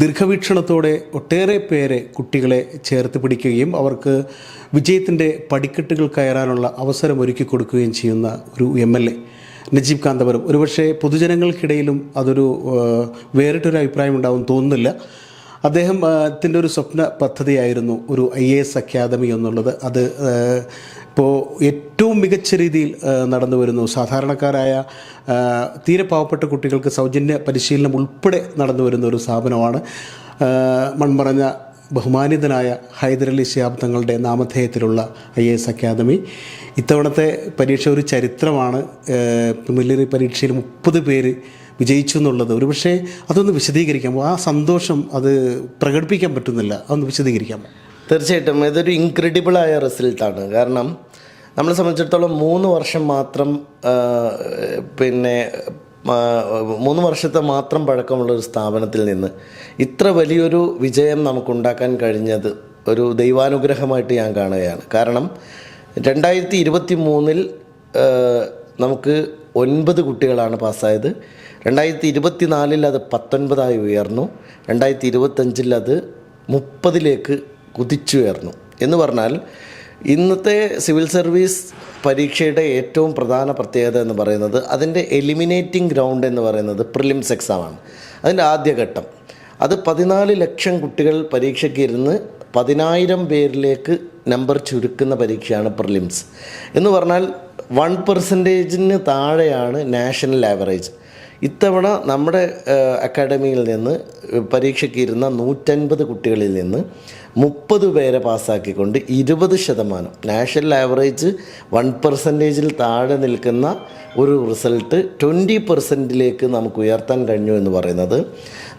ദീർഘവീക്ഷണത്തോടെ ഒട്ടേറെ പേരെ കുട്ടികളെ ചേർത്ത് പിടിക്കുകയും അവർക്ക് വിജയത്തിന്റെ പടിക്കെട്ടുകൾ കയറാനുള്ള അവസരം ഒരുക്കി കൊടുക്കുകയും ചെയ്യുന്ന ഒരു M L A. Najeeb Kanthapuram. ഒരുപക്ഷെ പൊതുജനങ്ങൾക്കിടയിലും അതൊരു വേറിട്ടൊരു അഭിപ്രായം ഉണ്ടാവും തോന്നുന്നില്ല. അദ്ദേഹം ഒരു സ്വപ്ന പദ്ധതിയായിരുന്നു ഒരു ഐ എ എസ് അക്കാദമി എന്നുള്ളത്. അത് ഇപ്പോൾ ഏറ്റവും മികച്ച രീതിയിൽ നടന്നു വരുന്നു. സാധാരണക്കാരായ തീരെ പാവപ്പെട്ട കുട്ടികൾക്ക് സൗജന്യ പരിശീലനം ഉൾപ്പെടെ നടന്നു വരുന്ന ഒരു സ്ഥാപനമാണ് മൺമറഞ്ഞ ബഹുമാനിതനായ ഹൈദരലി ശിഹാബ് തങ്ങളുടെ നാമധേയത്തിലുള്ള ഐ എ എസ് അക്കാദമി. ഇത്തവണത്തെ പരീക്ഷ ഒരു ചരിത്രമാണ്. മില്ലറി പരീക്ഷയിൽ മുപ്പത് പേര് വിജയിച്ചു എന്നുള്ളത്. ഒരു പക്ഷേ അതൊന്ന് വിശദീകരിക്കാമോ? ആ സന്തോഷം അത് പ്രകടിപ്പിക്കാൻ പറ്റുന്നില്ല. അതൊന്ന് വിശദീകരിക്കാമോ? തീർച്ചയായിട്ടും ഇതൊരു ഇൻക്രെഡിബിളായ റിസൾട്ടാണ് കാരണം നമ്മളെ സംബന്ധിച്ചിടത്തോളം മൂന്ന് വർഷം മാത്രം പിന്നെ മൂന്ന് വർഷത്തെ മാത്രം പഴക്കമുള്ള ഒരു സ്ഥാപനത്തിൽ നിന്ന് ഇത്ര വലിയൊരു വിജയം നമുക്കുണ്ടാക്കാൻ കഴിഞ്ഞത് ഒരു ദൈവാനുഗ്രഹമായിട്ട് ഞാൻ കാണുകയാണ്. കാരണം രണ്ടായിരത്തി ഇരുപത്തി മൂന്നിൽ നമുക്ക് ഒൻപത് കുട്ടികളാണ് പാസ്സായത്. രണ്ടായിരത്തി ഇരുപത്തി നാലിൽ അത് പത്തൊൻപതായി ഉയർന്നു. രണ്ടായിരത്തി ഇരുപത്തഞ്ചിൽ അത് മുപ്പതിലേക്ക് കുതിച്ചുയർന്നു. എന്ന് പറഞ്ഞാൽ ഇന്നത്തെ സിവിൽ സർവീസ് പരീക്ഷയുടെ ഏറ്റവും പ്രധാന പ്രത്യേകത എന്ന് പറയുന്നത് അതിന്റെ എലിമിനേറ്റിംഗ് ഗ്രൗണ്ട് എന്ന് പറയുന്നത് പ്രിലിംസ് എക്സാമാണ് അതിന്റെ ആദ്യഘട്ടം അത് പതിനാല് ലക്ഷം കുട്ടികൾ പരീക്ഷയ്ക്ക് ഇരുന്ന് പതിനായിരം പേരിലേക്ക് നമ്പർ ചുരുക്കുന്ന പരീക്ഷയാണ് പ്രിലിംസ് എന്ന് പറഞ്ഞാൽ വൺ പെർസെന്റേജിന് താഴെയാണ് നാഷണൽ ആവറേജ് ഇത്തവണ നമ്മുടെ അക്കാഡമിയിൽ നിന്ന് പരീക്ഷയ്ക്ക് ഇരുന്ന നൂറ്റൻപത് കുട്ടികളിൽ നിന്ന് മുപ്പത് പേരെ പാസ്സാക്കിക്കൊണ്ട് ഇരുപത് ശതമാനം നാഷണൽ ആവറേജ് വൺ പെർസെന്റേജിൽ താഴെ നിൽക്കുന്ന ഒരു റിസൾട്ട് ട്വന്റി പെർസെന്റിലേക്ക് നമുക്ക് ഉയർത്താൻ കഴിഞ്ഞു എന്ന് പറയുന്നത്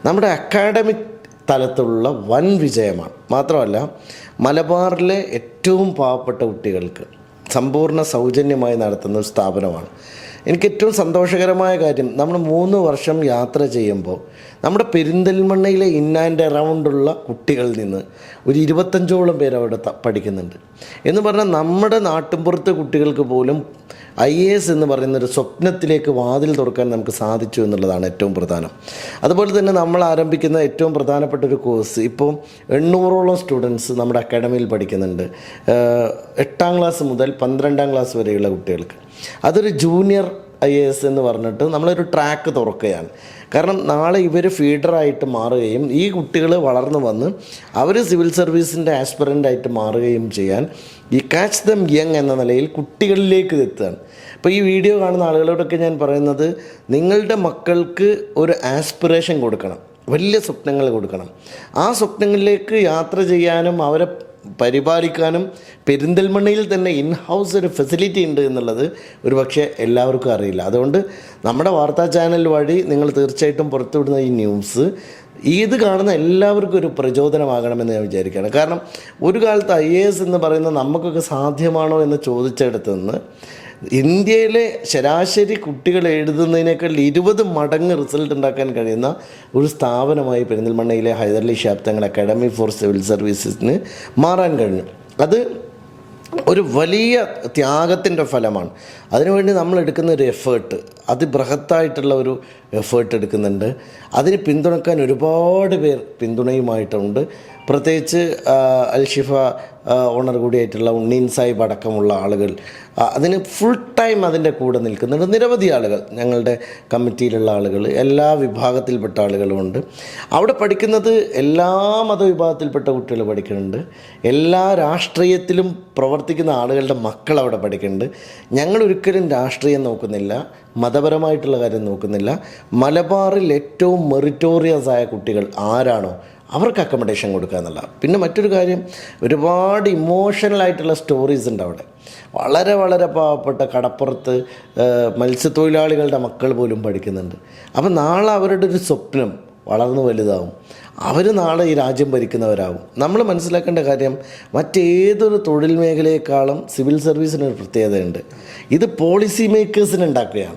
നമ്മുടെ അക്കാഡമിക് തലത്തിലുള്ള വൻ വിജയമാണ്. മാത്രമല്ല മലബാറിലെ ഏറ്റവും പാവപ്പെട്ട കുട്ടികൾക്ക് സമ്പൂർണ സൗജന്യമായി നടത്തുന്ന ഒരു സ്ഥാപനമാണ്. എനിക്ക് ഏറ്റവും സന്തോഷകരമായ കാര്യം നമ്മൾ മൂന്ന് വർഷം യാത്ര ചെയ്യുമ്പോൾ നമ്മുടെ പെരിന്തൽമണ്ണയിലെ ഇൻ ആൻഡ് അറൗണ്ടുള്ള കുട്ടികളിൽ നിന്ന് ഒരു ഇരുപത്തഞ്ചോളം പേര് അവിടെ പഠിക്കുന്നുണ്ട്. എന്ന് പറഞ്ഞാൽ നമ്മുടെ നാട്ടിൻപുറത്തെ കുട്ടികൾക്ക് പോലും ഐ എ എസ് എന്ന് പറയുന്നൊരു സ്വപ്നത്തിലേക്ക് വാതിൽ തുറക്കാൻ നമുക്ക് സാധിച്ചു എന്നുള്ളതാണ് ഏറ്റവും പ്രധാനം. അതുപോലെ തന്നെ നമ്മൾ ആരംഭിക്കുന്ന ഏറ്റവും പ്രധാനപ്പെട്ട ഒരു കോഴ്സ് ഇപ്പോൾ എണ്ണൂറോളം സ്റ്റുഡൻസ് നമ്മുടെ അക്കാഡമിയിൽ പഠിക്കുന്നുണ്ട്. എട്ടാം ക്ലാസ് മുതൽ പന്ത്രണ്ടാം ക്ലാസ് വരെയുള്ള കുട്ടികൾക്ക്. അതൊരു ജൂനിയർ ഐ എ എസ് എന്ന് പറഞ്ഞിട്ട് നമ്മളൊരു ട്രാക്ക് തുറക്കുകയാണ്. കാരണം നാളെ ഇവർ ഫീഡറായിട്ട് മാറുകയും ഈ കുട്ടികൾ വളർന്നു വന്ന് അവർ സിവിൽ സർവീസിന്റെ ആസ്പിറന്റായിട്ട് മാറുകയും ചെയ്യാൻ ഈ കാച്ച് ദം യങ് എന്ന നിലയിൽ കുട്ടികളിലേക്ക് എത്തുകയാണ്. അപ്പോൾ ഈ വീഡിയോ കാണുന്ന ആളുകളോടൊക്കെ ഞാൻ പറയുന്നത് നിങ്ങളുടെ മക്കൾക്ക് ഒരു ആസ്പിറേഷൻ കൊടുക്കണം. വലിയ സ്വപ്നങ്ങൾ കൊടുക്കണം. ആ സ്വപ്നങ്ങളിലേക്ക് യാത്ര ചെയ്യാനും അവരെ പരിപാലിക്കാനും പെരിന്തൽമണ്ണയിൽ തന്നെ ഇൻ ഹൗസ് ഒരു ഫെസിലിറ്റി ഉണ്ട് എന്നുള്ളത് ഒരു പക്ഷേ എല്ലാവർക്കും അറിയില്ല. അതുകൊണ്ട് നമ്മുടെ വാർത്താ ചാനൽ വഴി നിങ്ങൾ തീർച്ചയായിട്ടും പുറത്തുവിടുന്ന ഈ ന്യൂസ് ഇത് കാണുന്ന എല്ലാവർക്കും ഒരു പ്രചോദനമാകണമെന്ന് ഞാൻ വിചാരിക്കുകയാണ്. കാരണം ഒരു കാലത്ത് ഐ എന്ന് പറയുന്നത് നമുക്കൊക്കെ സാധ്യമാണോ എന്ന് ചോദിച്ചെടുത്ത് നിന്ന് ഇന്ത്യയിലെ ശരാശരി കുട്ടികൾ എഴുതുന്നതിനേക്കാൾ ഇരുപത് മടങ്ങ് റിസൾട്ട് ഉണ്ടാക്കാൻ കഴിയുന്ന ഒരു സ്ഥാപനമായി പെരിന്തൽമണ്ണയിലെ ഹൈദരലി ശാബ്ദങ്ങൾ അക്കാഡമി ഫോർ സിവിൽ സർവീസസിന് മാറാൻ കഴിഞ്ഞു. അത് ഒരു വലിയ ത്യാഗത്തിന്റെ ഫലമാണ്. അതിനുവേണ്ടി നമ്മൾ എടുക്കുന്ന ഒരു എഫേർട്ട് അതിബൃഹത്തായിട്ടുള്ള ഒരു എഫേർട്ട് എടുക്കുന്നുണ്ട്. അതിന് പിന്തുണക്കാൻ ഒരുപാട് പേർ പിന്തുണയുമായിട്ടുണ്ട്. പ്രത്യേകിച്ച് അൽഷിഫ ഓണർ കൂടിയായിട്ടുള്ള ഉണ്ണീൻ സാഹിബ് അടക്കമുള്ള ആളുകൾ അതിന് ഫുൾ ടൈം അതിന്റെ കൂടെ നിൽക്കുന്നുണ്ട്. നിരവധി ആളുകൾ ഞങ്ങളുടെ കമ്മിറ്റിയിലുള്ള ആളുകൾ എല്ലാ വിഭാഗത്തിൽപ്പെട്ട ആളുകളുമുണ്ട് അവിടെ പഠിക്കുന്നത് എല്ലാ മതവിഭാഗത്തിൽപ്പെട്ട കുട്ടികൾ പഠിക്കുന്നുണ്ട്. എല്ലാ രാഷ്ട്രീയത്തിലും പ്രവർത്തിക്കുന്ന ആളുകളുടെ മക്കൾ അവിടെ പഠിക്കുന്നുണ്ട്. ഞങ്ങൾ ഒരിക്കലും രാഷ്ട്രീയം നോക്കുന്നില്ല മതപരമായിട്ടുള്ള കാര്യം നോക്കുന്നില്ല. മലബാറിൽ ഏറ്റവും മെറിറ്റോറിയസ് ആയ കുട്ടികൾ ആരാണോ? അവർക്ക് അക്കോമഡേഷൻ കൊടുക്കുക എന്നുള്ള പിന്നെ മറ്റൊരു കാര്യം ഒരുപാട് ഇമോഷണൽ ആയിട്ടുള്ള സ്റ്റോറീസ് ഉണ്ട് അവിടെ. വളരെ വളരെ പാവപ്പെട്ട കടപ്പുറത്ത് മത്സ്യത്തൊഴിലാളികളുടെ മക്കൾ പോലും പഠിക്കുന്നുണ്ട്. അപ്പം നാളെ അവരുടെ ഒരു സ്വപ്നം വളർന്നു വലുതാവും. അവർ നാളെ ഈ രാജ്യം ഭരിക്കുന്നവരാകും നമ്മൾ മനസ്സിലാക്കേണ്ട കാര്യം മറ്റേതൊരു തൊഴിൽ മേഖലയെക്കാളും സിവിൽ സർവീസിനൊരു പ്രത്യേകതയുണ്ട്. ഇത് പോളിസി മേക്കേഴ്സിന് ഉണ്ടാക്കുകയാണ്.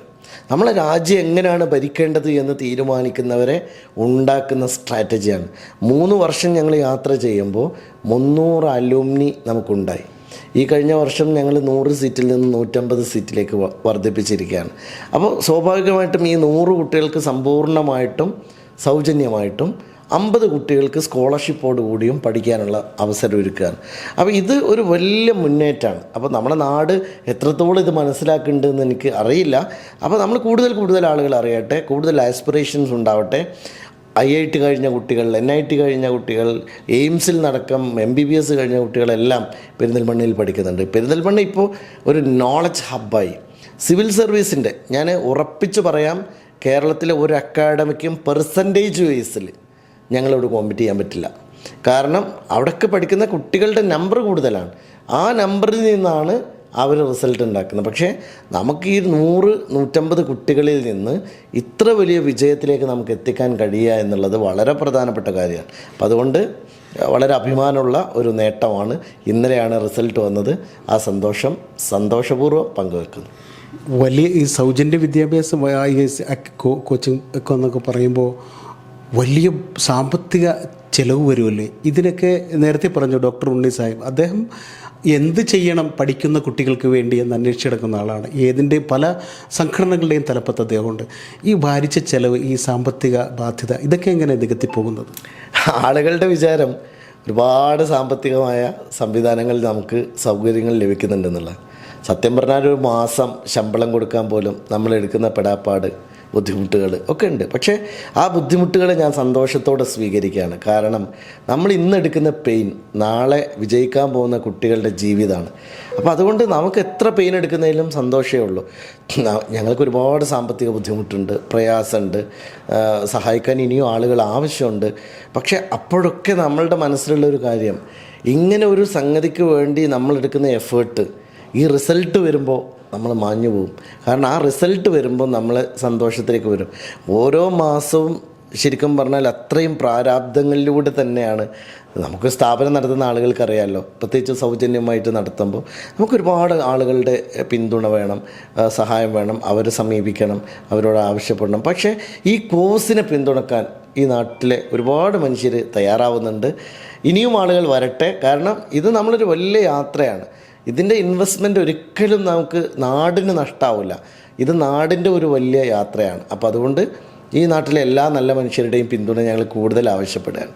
നമ്മളെ രാജ്യം എങ്ങനെയാണ് ഭരിക്കേണ്ടത് എന്ന് തീരുമാനിക്കുന്നവരെ ഉണ്ടാക്കുന്ന സ്ട്രാറ്റജിയാണ്. മൂന്ന് വർഷം ഞങ്ങൾ യാത്ര ചെയ്യുമ്പോൾ മുന്നൂറ് അലുമിനി നമുക്കുണ്ടായി. ഈ കഴിഞ്ഞ വർഷം ഞങ്ങൾ നൂറ് സീറ്റിൽ നിന്ന് നൂറ്റമ്പത് സീറ്റിലേക്ക് വർദ്ധിപ്പിച്ചിരിക്കുകയാണ്. അപ്പോൾ സ്വാഭാവികമായിട്ടും ഈ നൂറ് കുട്ടികൾക്ക് സമ്പൂർണമായിട്ടും സൗജന്യമായിട്ടും അമ്പത് കുട്ടികൾക്ക് സ്കോളർഷിപ്പോട് കൂടിയും പഠിക്കാനുള്ള അവസരം ഒരുക്കുകയാണ്. അപ്പോൾ ഇത് ഒരു വലിയ മുന്നേറ്റമാണ് അപ്പോൾ നമ്മുടെ നാട് എത്രത്തോളം ഇത് മനസ്സിലാക്കുന്നുണ്ടെന്ന് എനിക്ക് അറിയില്ല. അപ്പോൾ നമ്മൾ കൂടുതൽ കൂടുതൽ ആളുകൾ അറിയട്ടെ കൂടുതൽ ആസ്പിറേഷൻസ് ഉണ്ടാവട്ടെ. ഐ ഐ ടി കഴിഞ്ഞ കുട്ടികൾ എൻ ഐ ടി കഴിഞ്ഞ കുട്ടികൾ എയിംസിൽ നടക്കം എം ബി ബി എസ് കഴിഞ്ഞ കുട്ടികളെല്ലാം പെരിന്തൽമണ്ണയിൽ പഠിക്കുന്നുണ്ട്. പെരിന്തൽമണ്ണ ഇപ്പോൾ ഒരു നോളജ് ഹബ്ബായി സിവിൽ സർവീസിന്റെ ഞാൻ ഉറപ്പിച്ച് പറയാം കേരളത്തിലെ ഒരു അക്കാഡമിക്കും പെർസെന്റേജ് വൈസിൽ ഞങ്ങളോട് കോമ്പറ്റ് ചെയ്യാൻ പറ്റില്ല. കാരണം അവിടെയൊക്കെ പഠിക്കുന്ന കുട്ടികളുടെ നമ്പർ കൂടുതലാണ്. ആ നമ്പറിൽ നിന്നാണ് അവർ റിസൾട്ട് ഉണ്ടാക്കുന്നത്. പക്ഷേ നമുക്ക് ഈ നൂറ് നൂറ്റമ്പത് കുട്ടികളിൽ നിന്ന് ഇത്ര വലിയ വിജയത്തിലേക്ക് നമുക്ക് എത്തിക്കാൻ കഴിയുക എന്നുള്ളത് വളരെ പ്രധാനപ്പെട്ട കാര്യമാണ്. അപ്പം അതുകൊണ്ട് വളരെ അഭിമാനമുള്ള ഒരു നേട്ടമാണ് ഇന്നലെയാണ് റിസൾട്ട് വന്നത്. ആ സന്തോഷം സന്തോഷപൂർവം പങ്കുവെക്കുന്നു. വലിയ ഈ സൗജന്യ വിദ്യാഭ്യാസം കോച്ചിങ് ഒക്കെ എന്നൊക്കെ പറയുമ്പോൾ വലിയ സാമ്പത്തിക ചിലവ് വരുമല്ലേ? ഇതിനൊക്കെ നേരത്തെ പറഞ്ഞു ഡോക്ടർ ഉണ്ണി സാഹിബ് അദ്ദേഹം എന്ത് ചെയ്യണം പഠിക്കുന്ന കുട്ടികൾക്ക് വേണ്ടി എന്ന് അന്വേഷിച്ചെടുക്കുന്ന ആളാണ്. ഏതിന്റെ പല സംഘടനകളുടെയും തലപ്പത്ത് അദ്ദേഹമുണ്ട്. ഈ ഭാരിച്ച ചെലവ് ഈ സാമ്പത്തിക ബാധ്യത ഇതൊക്കെ എങ്ങനെ നികത്തിപ്പോകുന്നത് ആളുകളുടെ വിചാരം ഒരുപാട് സാമ്പത്തികമായ സംവിധാനങ്ങൾ നമുക്ക് സൗകര്യങ്ങൾ ലഭിക്കുന്നുണ്ടെന്നുള്ള സത്യം പറഞ്ഞാൽ ഒരു മാസം ശമ്പളം കൊടുക്കാൻ പോലും നമ്മൾ എടുക്കുന്ന പെടാപ്പാട് ബുദ്ധിമുട്ടുകൾ ഒക്കെ ഉണ്ട്. പക്ഷേ ആ ബുദ്ധിമുട്ടുകൾ ഞാൻ സന്തോഷത്തോടെ സ്വീകരിക്കുകയാണ്. കാരണം നമ്മൾ ഇന്ന് എടുക്കുന്ന പെയിൻ നാളെ വിജയിക്കാൻ പോകുന്ന കുട്ടികളുടെ ജീവിതമാണ്. അപ്പോൾ അതുകൊണ്ട് നമുക്ക് എത്ര പെയിൻ എടുക്കുന്നതിലും സന്തോഷമേ ഉള്ളൂ. ഞങ്ങൾക്ക് ഒരുപാട് സാമ്പത്തിക ബുദ്ധിമുട്ടുണ്ട് പ്രയാസമുണ്ട് സഹായിക്കാൻ ഇനിയും ആളുകൾ ആവശ്യമുണ്ട്. പക്ഷേ അപ്പോഴൊക്കെ നമ്മളുടെ മനസ്സിലുള്ള ഒരു കാര്യം ഇങ്ങനെ ഒരു സംഗതിക്ക് വേണ്ടി നമ്മളെടുക്കുന്ന എഫേർട്ട് ഈ റിസൾട്ട് വരുമ്പോൾ നമ്മൾ മാഞ്ഞു പോകും. കാരണം ആ റിസൾട്ട് വരുമ്പോൾ നമ്മൾ സന്തോഷത്തിലേക്ക് വരും. ഓരോ മാസവും ശരിക്കും പറഞ്ഞാൽ അത്രയും പ്രാരാബ്ദങ്ങളിലൂടെ തന്നെയാണ് നമുക്ക് സ്ഥാപനം നടത്തുന്ന ആളുകൾക്കറിയാമല്ലോ പ്രത്യേകിച്ച് സൗജന്യമായിട്ട് നടത്തുമ്പോൾ നമുക്ക് ഒരുപാട് ആളുകളുടെ പിന്തുണ വേണം സഹായം വേണം അവരെ സമീപിക്കണം അവരോട് ആവശ്യപ്പെടണം. പക്ഷേ ഈ കോഴ്സിനെ പിന്തുണക്കാൻ ഈ നാട്ടിലെ ഒരുപാട് മനുഷ്യർ തയ്യാറാവുന്നുണ്ട്. ഇനിയും ആളുകൾ വരട്ടെ. കാരണം ഇത് നമ്മളൊരു വലിയ യാത്രയാണ്. ഇതിന്റെ ഇൻവെസ്റ്റ്മെന്റ് ഒരിക്കലും നമുക്ക് നാടിന് നഷ്ടാവില്ല. ഇത് നാടിന്റെ ഒരു വലിയ യാത്രയാണ്. അപ്പോൾ അതുകൊണ്ട് ഈ നാട്ടിലെ എല്ലാ നല്ല മനുഷ്യരുടെയും പിന്തുണ ഞങ്ങൾ കൂടുതൽ ആവശ്യപ്പെടുകയാണ്.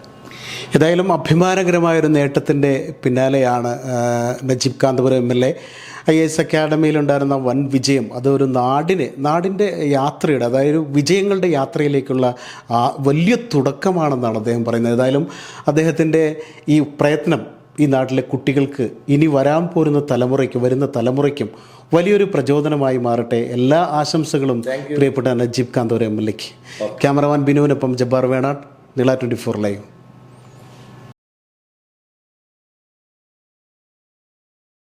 ഏതായാലും അഭിമാനകരമായൊരു നേട്ടത്തിന്റെ പിന്നാലെയാണ് Najeeb Kanthapuram M L A. I S അക്കാഡമിയിലുണ്ടായിരുന്ന വൻ വിജയം അതൊരു നാടിന് നാടിന്റെ യാത്രയുടെ അതായത് വിജയങ്ങളുടെ യാത്രയിലേക്കുള്ള വലിയ തുടക്കമാണെന്നാണ് അദ്ദേഹം പറയുന്നത്. ഏതായാലും അദ്ദേഹത്തിന്റെ ഈ പ്രയത്നം ഈ നാട്ടിലെ കുട്ടികൾക്ക് ഇനി വരാൻ പോരുന്ന തലമുറയ്ക്ക് വരുന്ന തലമുറയ്ക്കും വലിയൊരു പ്രചോദനമായി മാറട്ടെ. എല്ലാ ആശംസകളും പ്രിയപ്പെട്ട നജീബ് കാന്തോര എം എൽ എക്ക് cameraman ബിനുവിനൊപ്പം Jabbar Venad Nila twenty four live.